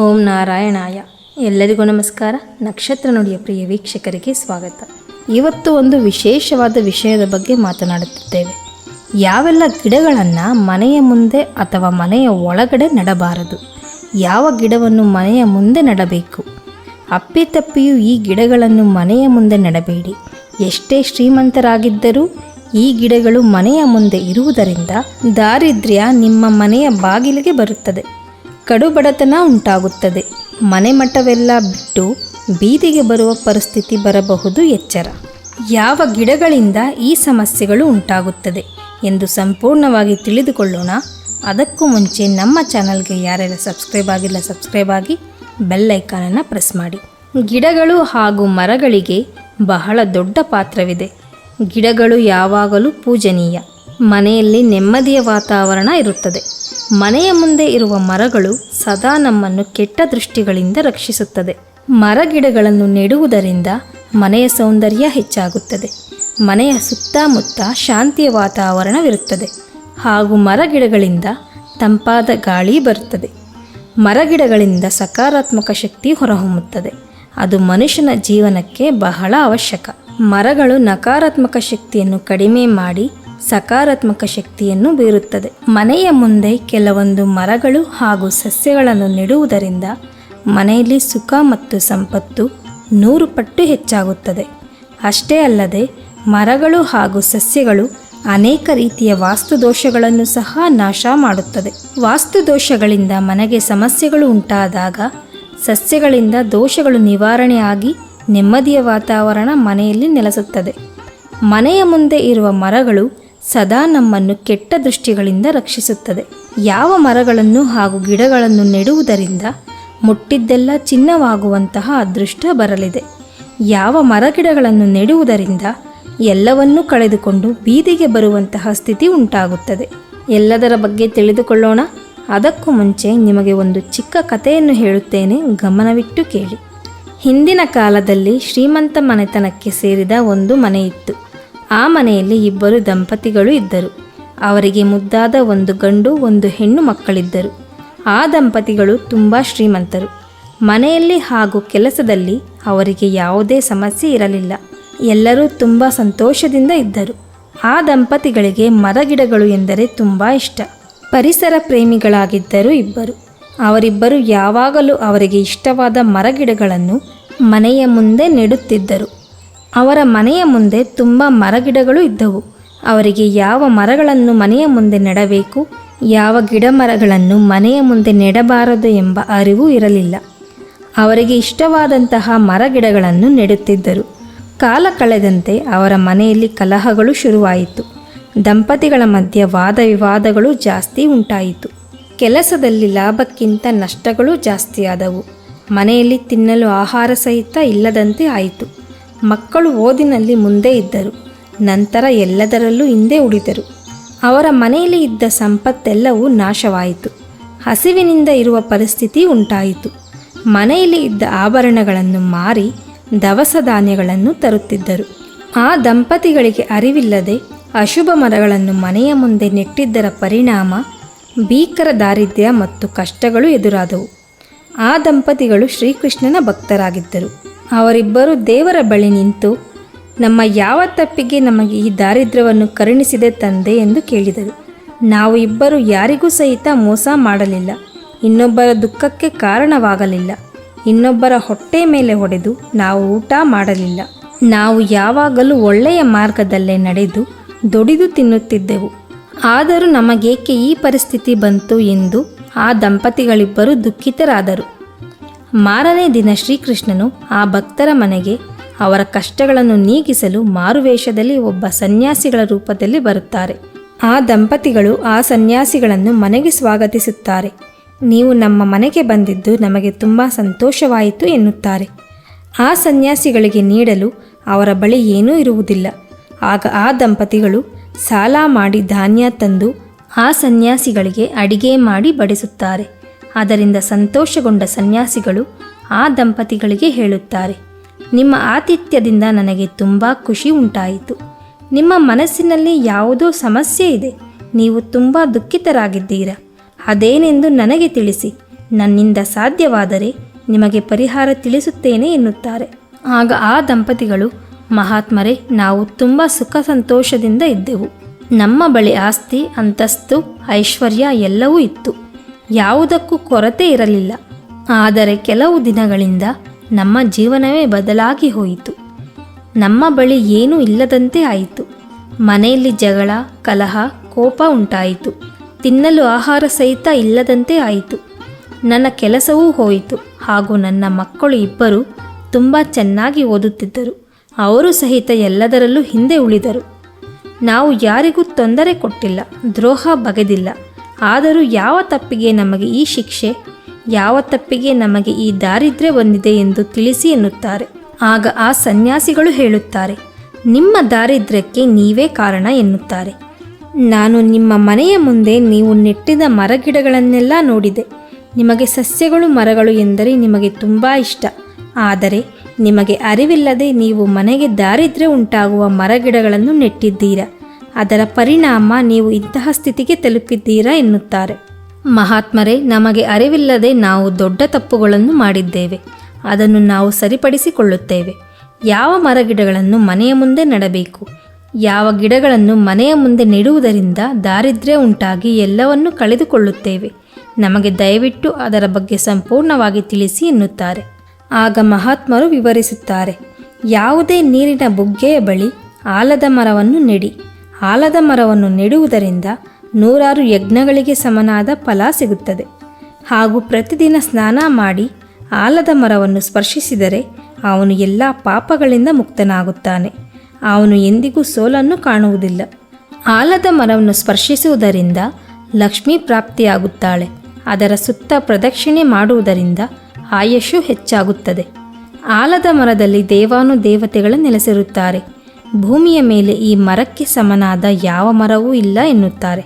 ಓಂ ನಾರಾಯಣಾಯ. ಎಲ್ಲರಿಗೂ ನಮಸ್ಕಾರ. ನಕ್ಷತ್ರ ನುಡಿಯ ಪ್ರಿಯ ವೀಕ್ಷಕರಿಗೆ ಸ್ವಾಗತ. ಇವತ್ತು ಒಂದು ವಿಶೇಷವಾದ ವಿಷಯದ ಬಗ್ಗೆ ಮಾತನಾಡುತ್ತಿದ್ದೇವೆ. ಯಾವೆಲ್ಲ ಗಿಡಗಳನ್ನು ಮನೆಯ ಮುಂದೆ ಅಥವಾ ಮನೆಯ ಒಳಗಡೆ ನೆಡಬಾರದು? ಯಾವ ಗಿಡವನ್ನು ಮನೆಯ ಮುಂದೆ ನೆಡಬೇಕು? ಅಪ್ಪಿತಪ್ಪಿಯೂ ಈ ಗಿಡಗಳನ್ನು ಮನೆಯ ಮುಂದೆ ನೆಡಬೇಡಿ. ಎಷ್ಟೇ ಶ್ರೀಮಂತರಾಗಿದ್ದರೂ ಈ ಗಿಡಗಳು ಮನೆಯ ಮುಂದೆ ಇರುವುದರಿಂದ ದಾರಿದ್ರ್ಯ ನಿಮ್ಮ ಮನೆಯ ಬಾಗಿಲಿಗೆ ಬರುತ್ತದೆ. ಕಡುಬಡತನ ಉಂಟಾಗುತ್ತದೆ. ಮನೆ ಮಠವೆಲ್ಲ ಬಿಟ್ಟು ಬೀದಿಗೆ ಬರುವ ಪರಿಸ್ಥಿತಿ ಬರಬಹುದು ಎಚ್ಚರ. ಯಾವ ಗಿಡಗಳಿಂದ ಈ ಸಮಸ್ಯೆಗಳು ಉಂಟಾಗುತ್ತದೆ ಎಂದು ಸಂಪೂರ್ಣವಾಗಿ ತಿಳಿದುಕೊಳ್ಳೋಣ. ಅದಕ್ಕೂ ಮುಂಚೆ ನಮ್ಮ ಚಾನಲ್ಗೆ ಯಾರೆಲ್ಲ ಸಬ್ಸ್ಕ್ರೈಬ್ ಆಗಿಲ್ಲ ಸಬ್ಸ್ಕ್ರೈಬ್ ಆಗಿ ಬೆಲ್ ಐಕಾನನ್ನು ಪ್ರೆಸ್ ಮಾಡಿ. ಗಿಡಗಳು ಹಾಗೂ ಮರಗಳಿಗೆ ಬಹಳ ದೊಡ್ಡ ಪಾತ್ರವಿದೆ. ಗಿಡಗಳು ಯಾವಾಗಲೂ ಪೂಜನೀಯ. ಮನೆಯಲ್ಲಿ ನೆಮ್ಮದಿಯ ವಾತಾವರಣ ಇರುತ್ತದೆ. ಮನೆಯ ಮುಂದೆ ಇರುವ ಮರಗಳು ಸದಾ ನಮ್ಮನ್ನು ಕೆಟ್ಟ ದೃಷ್ಟಿಗಳಿಂದ ರಕ್ಷಿಸುತ್ತದೆ. ಮರಗಿಡಗಳನ್ನು ನೆಡುವುದರಿಂದ ಮನೆಯ ಸೌಂದರ್ಯ ಹೆಚ್ಚಾಗುತ್ತದೆ. ಮನೆಯ ಸುತ್ತಮುತ್ತ ಶಾಂತಿಯ ವಾತಾವರಣವಿರುತ್ತದೆ. ಹಾಗೂ ಮರಗಿಡಗಳಿಂದ ತಂಪಾದ ಗಾಳಿ ಬರುತ್ತದೆ. ಮರಗಿಡಗಳಿಂದ ಸಕಾರಾತ್ಮಕ ಶಕ್ತಿ ಹೊರಹೊಮ್ಮುತ್ತದೆ. ಅದು ಮನುಷ್ಯನ ಜೀವನಕ್ಕೆ ಬಹಳ ಅವಶ್ಯಕ. ಮರಗಳು ನಕಾರಾತ್ಮಕ ಶಕ್ತಿಯನ್ನು ಕಡಿಮೆ ಮಾಡಿ ಸಕಾರಾತ್ಮಕ ಶಕ್ತಿಯನ್ನು ಬೀರುತ್ತದೆ. ಮನೆಯ ಮುಂದೆ ಕೆಲವೊಂದು ಮರಗಳು ಹಾಗೂ ಸಸ್ಯಗಳನ್ನು ನೆಡುವುದರಿಂದ ಮನೆಯಲ್ಲಿ ಸುಖ ಮತ್ತು ಸಂಪತ್ತು ನೂರು ಪಟ್ಟು ಹೆಚ್ಚಾಗುತ್ತದೆ. ಅಷ್ಟೇ ಅಲ್ಲದೆ ಮರಗಳು ಹಾಗೂ ಸಸ್ಯಗಳು ಅನೇಕ ರೀತಿಯ ವಾಸ್ತುದೋಷಗಳನ್ನು ಸಹ ನಾಶ ಮಾಡುತ್ತದೆ. ವಾಸ್ತುದೋಷಗಳಿಂದ ಮನೆಗೆ ಸಮಸ್ಯೆಗಳು ಉಂಟಾದಾಗ ಸಸ್ಯಗಳಿಂದ ದೋಷಗಳು ನಿವಾರಣೆಯಾಗಿ ನೆಮ್ಮದಿಯ ವಾತಾವರಣ ಮನೆಯಲ್ಲಿ ನೆಲೆಸುತ್ತದೆ. ಮನೆಯ ಮುಂದೆ ಇರುವ ಮರಗಳು ಸದಾ ನಮ್ಮನ್ನು ಕೆಟ್ಟ ದೃಷ್ಟಿಗಳಿಂದ ರಕ್ಷಿಸುತ್ತದೆ. ಯಾವ ಮರಗಳನ್ನು ಹಾಗೂ ಗಿಡಗಳನ್ನು ನೆಡುವುದರಿಂದ ಮುಟ್ಟಿದ್ದೆಲ್ಲ ಚಿನ್ನವಾಗುವಂತಹ ಅದೃಷ್ಟ ಬರಲಿದೆ. ಯಾವ ಮರಗಿಡಗಳನ್ನು ನೆಡುವುದರಿಂದ ಎಲ್ಲವನ್ನೂ ಕಳೆದುಕೊಂಡು ಬೀದಿಗೆ ಬರುವಂತಹ ಸ್ಥಿತಿ ಉಂಟಾಗುತ್ತದೆ. ಎಲ್ಲದರ ಬಗ್ಗೆ ತಿಳಿದುಕೊಳ್ಳೋಣ. ಅದಕ್ಕೂ ಮುಂಚೆ ನಿಮಗೆ ಒಂದು ಚಿಕ್ಕ ಕಥೆಯನ್ನು ಹೇಳುತ್ತೇನೆ. ಗಮನವಿಟ್ಟು ಕೇಳಿ. ಹಿಂದಿನ ಕಾಲದಲ್ಲಿ ಶ್ರೀಮಂತ ಮನೆತನಕ್ಕೆ ಸೇರಿದ ಒಂದು ಮನೆಯಿತ್ತು. ಆ ಮನೆಯಲ್ಲಿ ಇಬ್ಬರು ದಂಪತಿಗಳು ಇದ್ದರು. ಅವರಿಗೆ ಮುದ್ದಾದ ಒಂದು ಗಂಡು, ಒಂದು ಹೆಣ್ಣು ಮಕ್ಕಳಿದ್ದರು. ಆ ದಂಪತಿಗಳು ತುಂಬ ಶ್ರೀಮಂತರು. ಮನೆಯಲ್ಲಿ ಹಾಗೂ ಕೆಲಸದಲ್ಲಿ ಅವರಿಗೆ ಯಾವುದೇ ಸಮಸ್ಯೆ ಇರಲಿಲ್ಲ. ಎಲ್ಲರೂ ತುಂಬ ಸಂತೋಷದಿಂದ ಇದ್ದರು. ಆ ದಂಪತಿಗಳಿಗೆ ಮರಗಿಡಗಳು ಎಂದರೆ ತುಂಬ ಇಷ್ಟ. ಪರಿಸರ ಪ್ರೇಮಿಗಳಾಗಿದ್ದರು ಇಬ್ಬರು. ಅವರಿಬ್ಬರು ಯಾವಾಗಲೂ ಅವರಿಗೆ ಇಷ್ಟವಾದ ಮರಗಿಡಗಳನ್ನು ಮನೆಯ ಮುಂದೆ ನೆಡುತ್ತಿದ್ದರು. ಅವರ ಮನೆಯ ಮುಂದೆ ತುಂಬ ಮರಗಿಡಗಳು ಇದ್ದವು. ಅವರಿಗೆ ಯಾವ ಮರಗಳನ್ನು ಮನೆಯ ಮುಂದೆ ನೆಡಬೇಕು, ಯಾವ ಗಿಡ ಮರಗಳನ್ನು ಮನೆಯ ಮುಂದೆ ನೆಡಬಾರದು ಎಂಬ ಅರಿವು ಇರಲಿಲ್ಲ. ಅವರಿಗೆ ಇಷ್ಟವಾದಂತಹ ಮರಗಿಡಗಳನ್ನು ನೆಡುತ್ತಿದ್ದರು. ಕಾಲ ಕಳೆದಂತೆ ಅವರ ಮನೆಯಲ್ಲಿ ಕಲಹಗಳು ಶುರುವಾಯಿತು. ದಂಪತಿಗಳ ಮಧ್ಯೆ ವಾದ ವಿವಾದಗಳು ಜಾಸ್ತಿ ಉಂಟಾಯಿತು. ಕೆಲಸದಲ್ಲಿ ಲಾಭಕ್ಕಿಂತ ನಷ್ಟಗಳು ಜಾಸ್ತಿಯಾದವು. ಮನೆಯಲ್ಲಿ ತಿನ್ನಲು ಆಹಾರ ಸಹಿತ ಇಲ್ಲದಂತೆ ಆಯಿತು. ಮಕ್ಕಳು ಓದಿನಲ್ಲಿ ಮುಂದೆ ಇದ್ದರು. ನಂತರ ಎಲ್ಲದರಲ್ಲೂ ಹಿಂದೆ ಉಳಿದರು. ಅವರ ಮನೆಯಲ್ಲಿ ಇದ್ದ ಸಂಪತ್ತೆಲ್ಲವೂ ನಾಶವಾಯಿತು. ಹಸಿವಿನಿಂದ ಇರುವ ಪರಿಸ್ಥಿತಿ ಉಂಟಾಯಿತು. ಮನೆಯಲ್ಲಿ ಇದ್ದ ಆಭರಣಗಳನ್ನು ಮಾರಿ ದವಸ ಧಾನ್ಯಗಳನ್ನು ತರುತ್ತಿದ್ದರು. ಆ ದಂಪತಿಗಳಿಗೆ ಅರಿವಿಲ್ಲದೆ ಅಶುಭ ಮರಗಳನ್ನು ಮನೆಯ ಮುಂದೆ ನೆಟ್ಟಿದ್ದರ ಪರಿಣಾಮ ಭೀಕರ ದಾರಿದ್ರ್ಯ ಮತ್ತು ಕಷ್ಟಗಳು ಎದುರಾದವು. ಆ ದಂಪತಿಗಳು ಶ್ರೀಕೃಷ್ಣನ ಭಕ್ತರಾಗಿದ್ದರು. ಅವರಿಬ್ಬರು ದೇವರ ಬಳಿ ನಿಂತು, ನಮ್ಮ ಯಾವ ತಪ್ಪಿಗೆ ನಮಗೆ ಈ ದಾರಿದ್ರ್ಯವನ್ನು ಕರುಣಿಸಿದೆ ತಂದೆ ಎಂದು ಕೇಳಿದರು. ನಾವು ಇಬ್ಬರು ಯಾರಿಗೂ ಸಹಿತ ಮೋಸ ಮಾಡಲಿಲ್ಲ. ಇನ್ನೊಬ್ಬರ ದುಃಖಕ್ಕೆ ಕಾರಣವಾಗಲಿಲ್ಲ. ಇನ್ನೊಬ್ಬರ ಹೊಟ್ಟೆ ಮೇಲೆ ಹೊಡೆದು ನಾವು ಊಟ ಮಾಡಲಿಲ್ಲ. ನಾವು ಯಾವಾಗಲೂ ಒಳ್ಳೆಯ ಮಾರ್ಗದಲ್ಲೇ ನಡೆದು ದುಡಿದು ತಿನ್ನುತ್ತಿದ್ದೆವು. ಆದರೂ ನಮಗೇಕೆ ಈ ಪರಿಸ್ಥಿತಿ ಬಂತು ಎಂದು ಆ ದಂಪತಿಗಳಿಬ್ಬರು ದುಃಖಿತರಾದರು. ಮಾರನೇ ದಿನ ಶ್ರೀಕೃಷ್ಣನು ಆ ಭಕ್ತರ ಮನೆಗೆ ಅವರ ಕಷ್ಟಗಳನ್ನು ನೀಗಿಸಲು ಮಾರುವೇಷದಲ್ಲಿ ಒಬ್ಬ ಸನ್ಯಾಸಿಗಳ ರೂಪದಲ್ಲಿ ಬರುತ್ತಾರೆ. ಆ ದಂಪತಿಗಳು ಆ ಸನ್ಯಾಸಿಗಳನ್ನು ಮನೆಗೆ ಸ್ವಾಗತಿಸುತ್ತಾರೆ. ನೀವು ನಮ್ಮ ಮನೆಗೆ ಬಂದಿದ್ದು ನಮಗೆ ತುಂಬ ಸಂತೋಷವಾಯಿತು ಎನ್ನುತ್ತಾರೆ. ಆ ಸನ್ಯಾಸಿಗಳಿಗೆ ನೀಡಲು ಅವರ ಬಳಿ ಏನೂ ಇರುವುದಿಲ್ಲ. ಆಗ ಆ ದಂಪತಿಗಳು ಸಾಲ ಮಾಡಿ ಧಾನ್ಯ ತಂದು ಆ ಸನ್ಯಾಸಿಗಳಿಗೆ ಅಡಿಗೆ ಮಾಡಿ ಬಡಿಸುತ್ತಾರೆ. ಅದರಿಂದ ಸಂತೋಷಗೊಂಡ ಸನ್ಯಾಸಿಗಳು ಆ ದಂಪತಿಗಳಿಗೆ ಹೇಳುತ್ತಾರೆ, ನಿಮ್ಮ ಆತಿಥ್ಯದಿಂದ ನನಗೆ ತುಂಬ ಖುಷಿ ಉಂಟಾಯಿತು. ನಿಮ್ಮ ಮನಸ್ಸಿನಲ್ಲಿ ಯಾವುದೋ ಸಮಸ್ಯೆ ಇದೆ, ನೀವು ತುಂಬ ದುಃಖಿತರಾಗಿದ್ದೀರಾ. ಅದೇನೆಂದು ನನಗೆ ತಿಳಿಸಿ, ನನ್ನಿಂದ ಸಾಧ್ಯವಾದರೆ ನಿಮಗೆ ಪರಿಹಾರ ತಿಳಿಸುತ್ತೇನೆ ಎನ್ನುತ್ತಾರೆ. ಆಗ ಆ ದಂಪತಿಗಳು, ಮಹಾತ್ಮರೇ, ನಾವು ತುಂಬ ಸುಖ ಸಂತೋಷದಿಂದ ಇದ್ದೆವು. ನಮ್ಮ ಬಳಿ ಆಸ್ತಿ, ಅಂತಸ್ತು, ಐಶ್ವರ್ಯ ಎಲ್ಲವೂ ಇತ್ತು. ಯಾವುದಕ್ಕೂ ಕೊರತೆ ಇರಲಿಲ್ಲ. ಆದರೆ ಕೆಲವು ದಿನಗಳಿಂದ ನಮ್ಮ ಜೀವನವೇ ಬದಲಾಗಿ ಹೋಯಿತು. ನಮ್ಮ ಬಳಿ ಏನೂ ಇಲ್ಲದಂತೆ ಆಯಿತು. ಮನೆಯಲ್ಲಿ ಜಗಳ, ಕಲಹ, ಕೋಪ ಉಂಟಾಯಿತು. ತಿನ್ನಲು ಆಹಾರ ಸಹಿತ ಇಲ್ಲದಂತೆ ಆಯಿತು. ನನ್ನ ಕೆಲಸವೂ ಹೋಯಿತು. ಹಾಗೂ ನನ್ನ ಮಕ್ಕಳು ಇಬ್ಬರು ತುಂಬ ಚೆನ್ನಾಗಿ ಓದುತ್ತಿದ್ದರು. ಅವರು ಸಹಿತ ಎಲ್ಲದರಲ್ಲೂ ಹಿಂದೆ ಉಳಿದರು. ನಾವು ಯಾರಿಗೂ ತೊಂದರೆ ಕೊಟ್ಟಿಲ್ಲ. ದ್ರೋಹ ಬಗೆದಿಲ್ಲ. ಆದರೂ ಯಾವ ತಪ್ಪಿಗೆ ನಮಗೆ ಈ ಶಿಕ್ಷೆ, ಯಾವ ತಪ್ಪಿಗೆ ನಮಗೆ ಈ ದಾರಿದ್ರ್ಯ ಬಂದಿದೆ ಎಂದು ತಿಳಿಸಿ ಎನ್ನುತ್ತಾರೆ. ಆಗ ಆ ಸನ್ಯಾಸಿಗಳು ಹೇಳುತ್ತಾರೆ, ನಿಮ್ಮ ದಾರಿದ್ರ್ಯಕ್ಕೆ ನೀವೇ ಕಾರಣ ಎನ್ನುತ್ತಾರೆ. ನಾನು ನಿಮ್ಮ ಮನೆಯ ಮುಂದೆ ನೀವು ನೆಟ್ಟಿದ ಮರಗಿಡಗಳನ್ನೆಲ್ಲ ನೋಡಿದೆ. ನಿಮಗೆ ಸಸ್ಯಗಳು ಮರಗಳು ಎಂದರೆ ನಿಮಗೆ ತುಂಬ ಇಷ್ಟ. ಆದರೆ ನಿಮಗೆ ಅರಿವಿಲ್ಲದೆ ನೀವು ಮನೆಗೆ ದಾರಿದ್ರ್ಯ ಉಂಟಾಗುವ ಮರಗಿಡಗಳನ್ನು ನೆಟ್ಟಿದ್ದೀರಾ? ಅದರ ಪರಿಣಾಮ ನೀವು ಇಂತಹ ಸ್ಥಿತಿಗೆ ತಲುಪಿದ್ದೀರಾ ಎನ್ನುತ್ತಾರೆ. ಮಹಾತ್ಮರೇ, ನಮಗೆ ಅರಿವಿಲ್ಲದೆ ನಾವು ದೊಡ್ಡ ತಪ್ಪುಗಳನ್ನು ಮಾಡಿದ್ದೇವೆ. ಅದನ್ನು ನಾವು ಸರಿಪಡಿಸಿಕೊಳ್ಳುತ್ತೇವೆ. ಯಾವ ಮರಗಿಡಗಳನ್ನು ಮನೆಯ ಮುಂದೆ ನೆಡಬೇಕು? ಯಾವ ಗಿಡಗಳನ್ನು ಮನೆಯ ಮುಂದೆ ನೆಡುವುದರಿಂದ ದಾರಿದ್ರ್ಯ ಉಂಟಾಗಿ ಎಲ್ಲವನ್ನೂ ಕಳೆದುಕೊಳ್ಳುತ್ತೇವೆ. ನಮಗೆ ದಯವಿಟ್ಟು ಅದರ ಬಗ್ಗೆ ಸಂಪೂರ್ಣವಾಗಿ ತಿಳಿಸಿ ಎನ್ನುತ್ತಾರೆ. ಆಗ ಮಹಾತ್ಮರು ವಿವರಿಸುತ್ತಾರೆ, ಯಾವುದೇ ನೀರಿನ ಬುಗ್ಗೆಯ ಬಳಿ ಆಲದ ಮರವನ್ನು ನೆಡಿ. ಆಲದ ಮರವನ್ನು ನೆಡುವುದರಿಂದ ನೂರಾರು ಯಜ್ಞಗಳಿಗೆ ಸಮನಾದ ಫಲ ಸಿಗುತ್ತದೆ. ಹಾಗೂ ಪ್ರತಿದಿನ ಸ್ನಾನ ಮಾಡಿ ಆಲದ ಮರವನ್ನು ಸ್ಪರ್ಶಿಸಿದರೆ ಅವನು ಎಲ್ಲ ಪಾಪಗಳಿಂದ ಮುಕ್ತನಾಗುತ್ತಾನೆ. ಅವನು ಎಂದಿಗೂ ಸೋಲನ್ನು ಕಾಣುವುದಿಲ್ಲ. ಆಲದ ಮರವನ್ನು ಸ್ಪರ್ಶಿಸುವುದರಿಂದ ಲಕ್ಷ್ಮೀ ಪ್ರಾಪ್ತಿಯಾಗುತ್ತಾಳೆ. ಅದರ ಸುತ್ತ ಪ್ರದಕ್ಷಿಣೆ ಮಾಡುವುದರಿಂದ ಆಯಸ್ಸು ಹೆಚ್ಚಾಗುತ್ತದೆ. ಆಲದ ಮರದಲ್ಲಿ ದೇವಾನು ದೇವತೆಗಳು ನೆಲೆಸಿರುತ್ತಾರೆ. ಭೂಮಿಯ ಮೇಲೆ ಈ ಮರಕ್ಕೆ ಸಮನಾದ ಯಾವ ಮರವೂ ಇಲ್ಲ ಎನ್ನುತ್ತಾರೆ.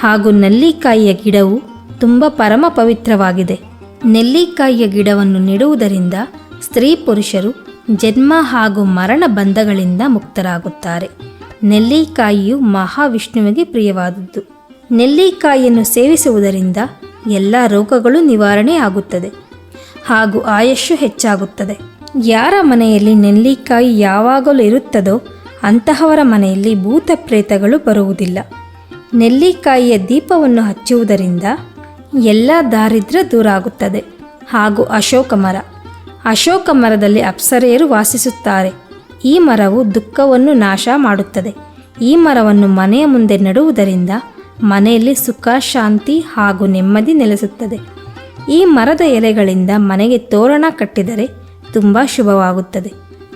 ಹಾಗೂ ನೆಲ್ಲಿಕಾಯಿಯ ಗಿಡವು ತುಂಬ ಪರಮ ಪವಿತ್ರವಾಗಿದೆ. ನೆಲ್ಲಿಕಾಯಿಯ ಗಿಡವನ್ನು ನೆಡುವುದರಿಂದ ಸ್ತ್ರೀ ಪುರುಷರು ಜನ್ಮ ಹಾಗೂ ಮರಣ ಬಂಧಗಳಿಂದ ಮುಕ್ತರಾಗುತ್ತಾರೆ. ನೆಲ್ಲಿಕಾಯಿಯು ಮಹಾವಿಷ್ಣುವಿಗೆ ಪ್ರಿಯವಾದದ್ದು. ನೆಲ್ಲಿಕಾಯಿಯನ್ನು ಸೇವಿಸುವುದರಿಂದ ಎಲ್ಲ ರೋಗಗಳು ನಿವಾರಣೆ ಆಗುತ್ತದೆ ಹಾಗೂ ಆಯಸ್ಸು ಹೆಚ್ಚಾಗುತ್ತದೆ. ಯಾರ ಮನೆಯಲ್ಲಿ ನೆಲ್ಲಿಕಾಯಿ ಯಾವಾಗಲೂ ಇರುತ್ತದೋ ಅಂತಹವರ ಮನೆಯಲ್ಲಿ ಭೂತ ಪ್ರೇತಗಳು ಬರುವುದಿಲ್ಲ. ನೆಲ್ಲಿಕಾಯಿಯ ದೀಪವನ್ನು ಹಚ್ಚುವುದರಿಂದ ಎಲ್ಲ ದಾರಿದ್ರ ದೂರ ಆಗುತ್ತದೆ ಹಾಗೂ ಅಶೋಕ ಮರ. ಅಶೋಕ ಮರದಲ್ಲಿ ಅಪ್ಸರೆಯರು ವಾಸಿಸುತ್ತಾರೆ. ಈ ಮರವು ದುಃಖವನ್ನು ನಾಶ ಮಾಡುತ್ತದೆ. ಈ ಮರವನ್ನು ಮನೆಯ ಮುಂದೆ ನೆಡುವುದರಿಂದ ಮನೆಯಲ್ಲಿ ಸುಖ, ಶಾಂತಿ ಹಾಗೂ ನೆಮ್ಮದಿ ನೆಲೆಸುತ್ತದೆ. ಈ ಮರದ ಎಲೆಗಳಿಂದ ಮನೆಗೆ ತೋರಣ ಕಟ್ಟಿದರೆ ತುಂಬ ಶುಭವಾಗುತ್ತದೆ.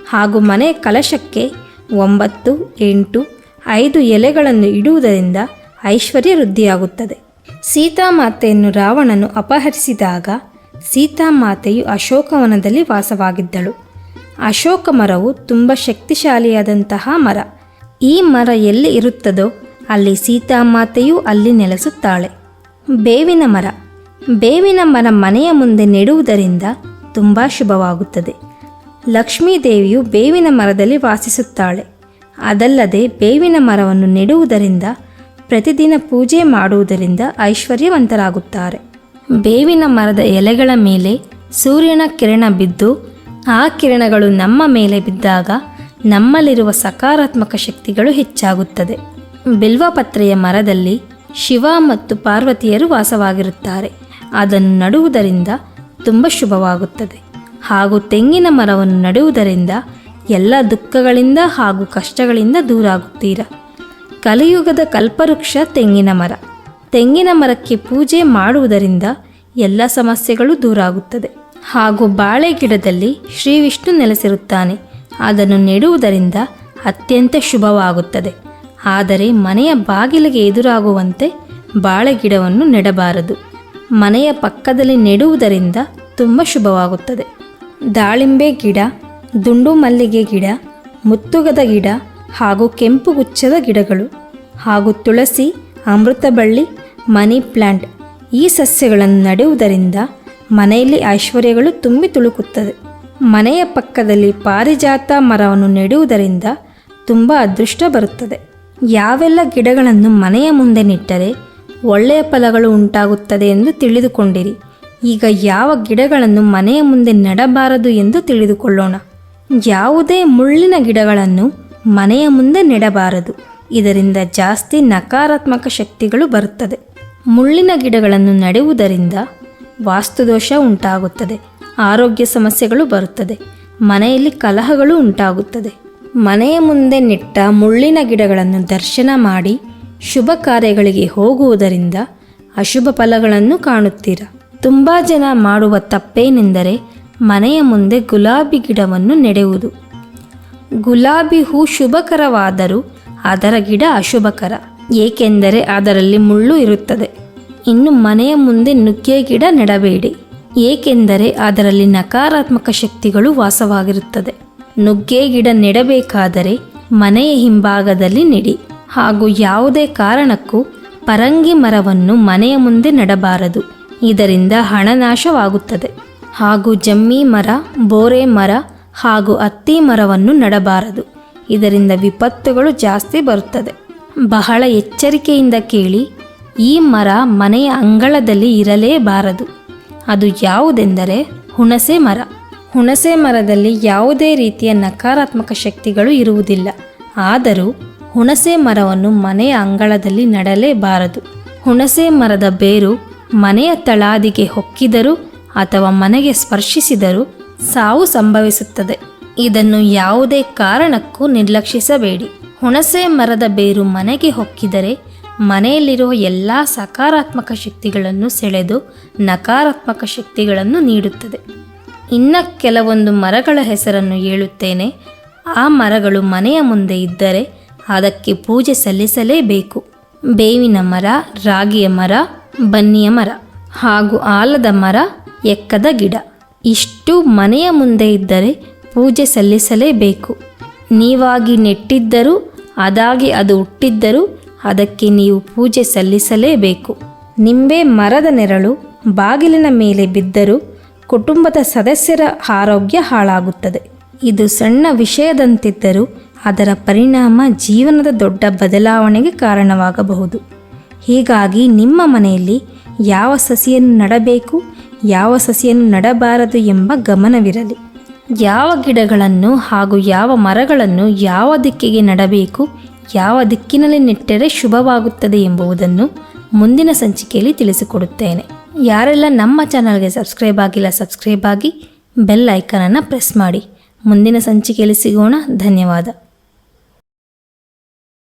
ಹಾಗೂ ಮನೆಯ ಕಲಶಕ್ಕೆ ಒಂಬತ್ತು, ಎಂಟು, ಐದು ಎಲೆಗಳನ್ನು ಇಡುವುದರಿಂದ ಐಶ್ವರ್ಯ ವೃದ್ಧಿಯಾಗುತ್ತದೆ ಸೀತಾಮಾತೆಯನ್ನು ರಾವಣನು ಅಪಹರಿಸಿದಾಗ ಸೀತಾಮಾತೆಯು ಅಶೋಕವನದಲ್ಲಿ ವಾಸವಾಗಿದ್ದಳು. ಅಶೋಕ ಮರವು ತುಂಬ ಶಕ್ತಿಶಾಲಿಯಾದಂತಹ ಮರ. ಈ ಮರ ಎಲ್ಲಿ ಇರುತ್ತದೋ ಅಲ್ಲಿ ಸೀತಾಮಾತೆಯೂ ಅಲ್ಲಿ ನೆಲೆಸುತ್ತಾಳೆ. ಬೇವಿನ ಮರ. ಬೇವಿನ ಮರ ಮನೆಯ ಮುಂದೆ ನೆಡುವುದರಿಂದ ತುಂಬ ಶುಭವಾಗುತ್ತದೆ. ಲಕ್ಷ್ಮೀದೇವಿಯು ಬೇವಿನ ಮರದಲ್ಲಿ ವಾಸಿಸುತ್ತಾಳೆ. ಅದಲ್ಲದೆ ಬೇವಿನ ಮರವನ್ನು ನೆಡುವುದರಿಂದ, ಪ್ರತಿದಿನ ಪೂಜೆ ಮಾಡುವುದರಿಂದ ಐಶ್ವರ್ಯವಂತರಾಗುತ್ತಾರೆ. ಬೇವಿನ ಮರದ ಎಲೆಗಳ ಮೇಲೆ ಸೂರ್ಯನ ಕಿರಣ ಬಿದ್ದು, ಆ ಕಿರಣಗಳು ನಮ್ಮ ಮೇಲೆ ಬಿದ್ದಾಗ ನಮ್ಮಲ್ಲಿರುವ ಸಕಾರಾತ್ಮಕ ಶಕ್ತಿಗಳು ಹೆಚ್ಚಾಗುತ್ತದೆ. ಬಿಲ್ವಪತ್ರೆಯ ಮರದಲ್ಲಿ ಶಿವ ಮತ್ತು ಪಾರ್ವತಿಯರು ವಾಸವಾಗಿರುತ್ತಾರೆ. ಅದನ್ನು ನಡುವುದರಿಂದ ತುಂಬ ಶುಭವಾಗುತ್ತದೆ. ಹಾಗೂ ತೆಂಗಿನ ಮರವನ್ನು ನೆಡುವುದರಿಂದ ಎಲ್ಲ ದುಃಖಗಳಿಂದ ಹಾಗೂ ಕಷ್ಟಗಳಿಂದ ದೂರಾಗುತ್ತೀರಾ. ಕಲಿಯುಗದ ಕಲ್ಪವೃಕ್ಷ ತೆಂಗಿನ ಮರ. ತೆಂಗಿನ ಮರಕ್ಕೆ ಪೂಜೆ ಮಾಡುವುದರಿಂದ ಎಲ್ಲ ಸಮಸ್ಯೆಗಳು ದೂರಾಗುತ್ತದೆ. ಹಾಗೂ ಬಾಳೆ ಗಿಡದಲ್ಲಿ ಶ್ರೀ ವಿಷ್ಣು ನೆಲೆಸಿರುತ್ತಾನೆ. ಅದನ್ನು ನೆಡುವುದರಿಂದ ಅತ್ಯಂತ ಶುಭವಾಗುತ್ತದೆ. ಆದರೆ ಮನೆಯ ಬಾಗಿಲಿಗೆ ಎದುರಾಗುವಂತೆ ಬಾಳೆ ಗಿಡವನ್ನು ನೆಡಬಾರದು. ಮನೆಯ ಪಕ್ಕದಲ್ಲಿ ನೆಡುವುದರಿಂದ ತುಂಬ ಶುಭವಾಗುತ್ತದೆ. ದಾಳಿಂಬೆ ಗಿಡ, ದುಂಡು ಮಲ್ಲಿಗೆ ಗಿಡ, ಮುತ್ತುಗದ ಗಿಡ ಹಾಗೂ ಕೆಂಪು ಗುಚ್ಚದ ಗಿಡಗಳು ಹಾಗೂ ತುಳಸಿ, ಅಮೃತಬಳ್ಳಿ, ಮನಿ ಪ್ಲ್ಯಾಂಟ್ ಈ ಸಸ್ಯಗಳನ್ನು ನೆಡುವುದರಿಂದ ಮನೆಯಲ್ಲಿ ಐಶ್ವರ್ಯಗಳು ತುಂಬಿ ತುಳುಕುತ್ತದೆ. ಮನೆಯ ಪಕ್ಕದಲ್ಲಿ ಪಾರಿಜಾತ ಮರವನ್ನು ನೆಡುವುದರಿಂದ ತುಂಬ ಅದೃಷ್ಟ ಬರುತ್ತದೆ. ಯಾವೆಲ್ಲ ಗಿಡಗಳನ್ನು ಮನೆಯ ಮುಂದೆ ನೆಟ್ಟರೆ ಒಳ್ಳೆಯ ಫಲಗಳು ಉಂಟಾಗುತ್ತದೆ ಎಂದು ತಿಳಿದುಕೊಂಡಿರಿ. ಈಗ ಯಾವ ಗಿಡಗಳನ್ನು ಮನೆಯ ಮುಂದೆ ನೆಡಬಾರದು ಎಂದು ತಿಳಿದುಕೊಳ್ಳೋಣ. ಯಾವುದೇ ಮುಳ್ಳಿನ ಗಿಡಗಳನ್ನು ಮನೆಯ ಮುಂದೆ ನೆಡಬಾರದು. ಇದರಿಂದ ಜಾಸ್ತಿ ನಕಾರಾತ್ಮಕ ಶಕ್ತಿಗಳು ಬರುತ್ತದೆ. ಮುಳ್ಳಿನ ಗಿಡಗಳನ್ನು ನೆಡುವುದರಿಂದ ವಾಸ್ತುದೋಷ ಉಂಟಾಗುತ್ತದೆ. ಆರೋಗ್ಯ ಸಮಸ್ಯೆಗಳು ಬರುತ್ತದೆ. ಮನೆಯಲ್ಲಿ ಕಲಹಗಳು ಉಂಟಾಗುತ್ತದೆ. ಮನೆಯ ಮುಂದೆ ನೆಟ್ಟ ಮುಳ್ಳಿನ ಗಿಡಗಳನ್ನು ದರ್ಶನ ಮಾಡಿ ಶುಭ ಕಾರ್ಯಗಳಿಗೆ ಹೋಗುವುದರಿಂದ ಅಶುಭ ಫಲಗಳನ್ನು ಕಾಣುತ್ತೀರ? ತುಂಬ ಜನ ಮಾಡುವ ತಪ್ಪೇನೆಂದರೆ ಮನೆಯ ಮುಂದೆ ಗುಲಾಬಿ ಗಿಡವನ್ನು ನೆಡುವುದು. ಗುಲಾಬಿ ಹೂ ಶುಭಕರವಾದರೂ ಅದರ ಗಿಡ ಅಶುಭಕರ, ಏಕೆಂದರೆ ಅದರಲ್ಲಿ ಮುಳ್ಳು ಇರುತ್ತದೆ. ಇನ್ನು ಮನೆಯ ಮುಂದೆ ನುಗ್ಗೆ ಗಿಡ ನೆಡಬೇಡಿ, ಏಕೆಂದರೆ ಅದರಲ್ಲಿ ನಕಾರಾತ್ಮಕ ಶಕ್ತಿಗಳು ವಾಸವಾಗಿರುತ್ತದೆ. ನುಗ್ಗೆ ಗಿಡ ನೆಡಬೇಕಾದರೆ ಮನೆಯ ಹಿಂಭಾಗದಲ್ಲಿ ನೆಡಿ. ಹಾಗೂ ಯಾವುದೇ ಕಾರಣಕ್ಕೂ ಪರಂಗಿ ಮರವನ್ನು ಮನೆಯ ಮುಂದೆ ನೆಡಬಾರದು. ಇದರಿಂದ ಹಣನಾಶವಾಗುತ್ತದೆ ಹಾಗೂ ಜಮ್ಮಿ ಮರ, ಬೋರೆ ಮರ ಹಾಗೂ ಅತ್ತಿ ಮರವನ್ನು ನಡಬಾರದು. ಇದರಿಂದ ವಿಪತ್ತುಗಳು ಜಾಸ್ತಿ ಬರುತ್ತದೆ. ಬಹಳ ಎಚ್ಚರಿಕೆಯಿಂದ ಕೇಳಿ, ಈ ಮರ ಮನೆಯ ಅಂಗಳದಲ್ಲಿ ಇರಲೇಬಾರದು. ಅದು ಯಾವುದೆಂದರೆ ಹುಣಸೆ ಮರ. ಹುಣಸೆ ಮರದಲ್ಲಿ ಯಾವುದೇ ರೀತಿಯ ನಕಾರಾತ್ಮಕ ಶಕ್ತಿಗಳು ಇರುವುದಿಲ್ಲ. ಆದರೂ ಹುಣಸೆ ಮರವನ್ನು ಮನೆಯ ಅಂಗಳದಲ್ಲಿ ನಡಲೇಬಾರದು. ಹುಣಸೆ ಮರದ ಬೇರು ಮನೆಯ ತಳಾದಿಗೆ ಹೊಕ್ಕಿದರೂ ಅಥವಾ ಮನೆಗೆ ಸ್ಪರ್ಶಿಸಿದರೂ ಸಾವು ಸಂಭವಿಸುತ್ತದೆ. ಇದನ್ನು ಯಾವುದೇ ಕಾರಣಕ್ಕೂ ನಿರ್ಲಕ್ಷಿಸಬೇಡಿ. ಹುಣಸೆ ಮರದ ಬೇರು ಮನೆಗೆ ಹೊಕ್ಕಿದರೆ ಮನೆಯಲ್ಲಿರುವ ಎಲ್ಲ ಸಕಾರಾತ್ಮಕ ಶಕ್ತಿಗಳನ್ನು ಸೆಳೆದು ನಕಾರಾತ್ಮಕ ಶಕ್ತಿಗಳನ್ನು ನೀಡುತ್ತದೆ. ಇನ್ನ ಕೆಲವೊಂದು ಮರಗಳ ಹೆಸರನ್ನು ಹೇಳುತ್ತೇನೆ. ಆ ಮರಗಳು ಮನೆಯ ಮುಂದೆ ಇದ್ದರೆ ಅದಕ್ಕೆ ಪೂಜೆ ಸಲ್ಲಿಸಲೇಬೇಕು. ಬೇವಿನ ಮರ, ರಾಗಿಯ ಮರ ಬನ್ನಿಯ ಮರ ಹಾಗೂ ಆಲದ ಮರ ಎಕ್ಕದ ಗಿಡ. ಇಷ್ಟು ಮನೆಯ ಮುಂದೆ ಇದ್ದರೆ ಪೂಜೆ ಸಲ್ಲಿಸಲೇಬೇಕು. ನೀವಾಗಿ ನೆಟ್ಟಿದ್ದರೂ, ಅದಾಗಿ ಅದು ಹುಟ್ಟಿದ್ದರೂ ಅದಕ್ಕೆ ನೀವು ಪೂಜೆ ಸಲ್ಲಿಸಲೇಬೇಕು. ನಿಂಬೆ ಮರದ ನೆರಳು ಬಾಗಿಲಿನ ಮೇಲೆ ಬಿದ್ದರೂ ಕುಟುಂಬದ ಸದಸ್ಯರ ಆರೋಗ್ಯ ಹಾಳಾಗುತ್ತದೆ. ಇದು ಸಣ್ಣ ವಿಷಯದಂತಿದ್ದರೂ ಅದರ ಪರಿಣಾಮ ಜೀವನದ ದೊಡ್ಡ ಬದಲಾವಣೆಗೆ ಕಾರಣವಾಗಬಹುದು. ಹೀಗಾಗಿ ನಿಮ್ಮ ಮನೆಯಲ್ಲಿ ಯಾವ ಸಸಿಯನ್ನು ನಡಬೇಕು, ಯಾವ ಸಸಿಯನ್ನು ನಡಬಾರದು ಎಂಬ ಗಮನವಿರಲಿ. ಯಾವ ಗಿಡಗಳನ್ನು ಹಾಗೂ ಯಾವ ಮರಗಳನ್ನು ಯಾವ ದಿಕ್ಕಿಗೆ ನಡಬೇಕು, ಯಾವ ದಿಕ್ಕಿನಲ್ಲಿ ನೆಟ್ಟರೆ ಶುಭವಾಗುತ್ತದೆ ಎಂಬುದನ್ನು ಮುಂದಿನ ಸಂಚಿಕೆಯಲ್ಲಿ ತಿಳಿಸಿಕೊಡುತ್ತೇನೆ. ಯಾರೆಲ್ಲ ನಮ್ಮ ಚಾನಲ್ಗೆ ಸಬ್ಸ್ಕ್ರೈಬ್ ಆಗಿಲ್ಲ, ಸಬ್ಸ್ಕ್ರೈಬ್ ಆಗಿ ಬೆಲ್ ಐಕನನ್ನು ಪ್ರೆಸ್ ಮಾಡಿ. ಮುಂದಿನ ಸಂಚಿಕೆಯಲ್ಲಿ ಸಿಗೋಣ. ಧನ್ಯವಾದ.